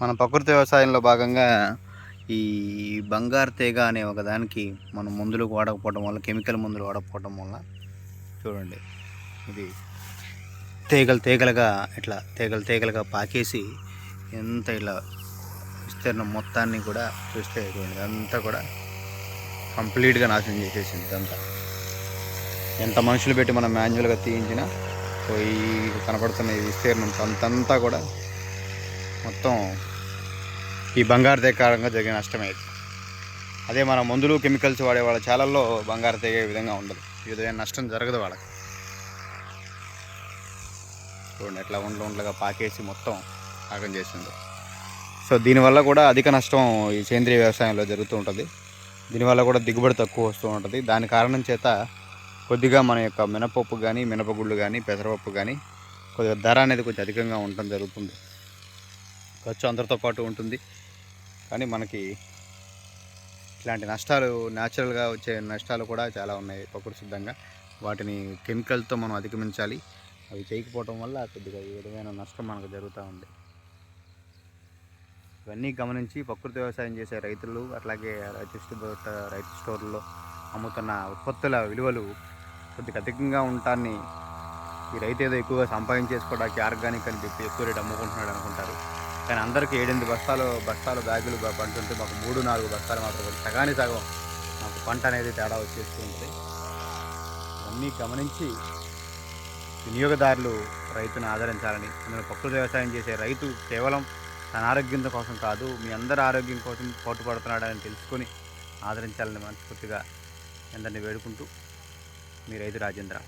మన ప్రకృతి వ్యవసాయంలో భాగంగా ఈ బంగారు తీగ అనే ఒక దానికి మనం మందులు వాడకపోవడం వల్ల కెమికల్ మందులు వాడకపోవడం వల్ల చూడండి ఇది తీగలు తీగలుగా ఇట్లా తీగలు తీగలుగా పాకేసి ఎంత ఇలా విస్తీర్ణం మొత్తాన్ని కూడా చూస్తే చూడండి అంతా కూడా కంప్లీట్గా నాశనం చేసేసింది ఇదంతా. ఎంత మనుషులు పెట్టి మనం మాన్యువల్గా తీయించినా పోయి ఈ కనపడుతున్న ఈ విస్తీర్ణం అంతంతా కూడా మొత్తం ఈ బంగారు తెగ కారణంగా జరిగిన నష్టమే అదే మన మందులు కెమికల్స్ వాడే వాళ్ళ చాలల్లో బంగారు తెగే విధంగా ఉండదు. ఈ విధమైన నష్టం జరగదు వాళ్ళకి. చూడండి ఎట్లా ఉండలు ఉండలుగా పాకేసి మొత్తం ఆగం చేసింది సో దీనివల్ల కూడా అధిక నష్టం ఈ సేంద్రియ వ్యవసాయంలో జరుగుతూ ఉంటుంది. దీనివల్ల కూడా దిగుబడి తక్కువ వస్తూ ఉంటుంది. దాని కారణం చేత కొద్దిగా మన యొక్క మినపప్పు కానీ మినపగుళ్ళు కానీ పెసరపప్పు కానీ కొద్దిగా ధర అనేది కొంచెం అధికంగా ఉండటం జరుగుతుంది. ఖర్చు అందరితో పాటు ఉంటుంది. కానీ మనకి ఇట్లాంటి నష్టాలు న్యాచురల్గా వచ్చే నష్టాలు కూడా చాలా ఉన్నాయి ప్రకృతి సిద్ధంగా. వాటిని కెమికల్తో మనం అధిగమించాలి. అవి చేయకపోవడం వల్ల కొద్దిగా ఈ విధమైన నష్టం మనకు జరుగుతూ ఉంది. ఇవన్నీ గమనించి ప్రకృతి వ్యవసాయం చేసే రైతులు అట్లాగే రైతు రైతు స్టోర్లో అమ్ముతున్న ఉత్పత్తుల విలువలు కొద్దిగా అధికంగా ఉండటాన్ని ఈ రైతు ఏదో ఎక్కువగా సంపాదించేసుకోవడానికి ఆర్గానిక్ అని చెప్పి ఎక్కువ రేటు అమ్ముకుంటున్నాడు అనుకుంటారు. కానీ అందరికీ ఏడెనిమిది బస్తాలు బస్తాలు బ్యాగులు బ- పంటుంటే మాకు మూడు నాలుగు బస్తాలు మాత్రం సగాని సగం మాకు పంట అనేది తేడా వచ్చేస్తూ ఉంటుంది. అన్నీ గమనించి వినియోగదారులు రైతును ఆదరించాలని ఇందులో ప్రకృతి వ్యవసాయం చేసే రైతు కేవలం తన ఆరోగ్యం కోసం కాదు మీ అందరి ఆరోగ్యం కోసం పోటుపడుతున్నాడని తెలుసుకొని ఆదరించాలని మనస్ఫూర్తిగా అందరినీ వేడుకుంటూ మీ రైతు రాజేంద్ర.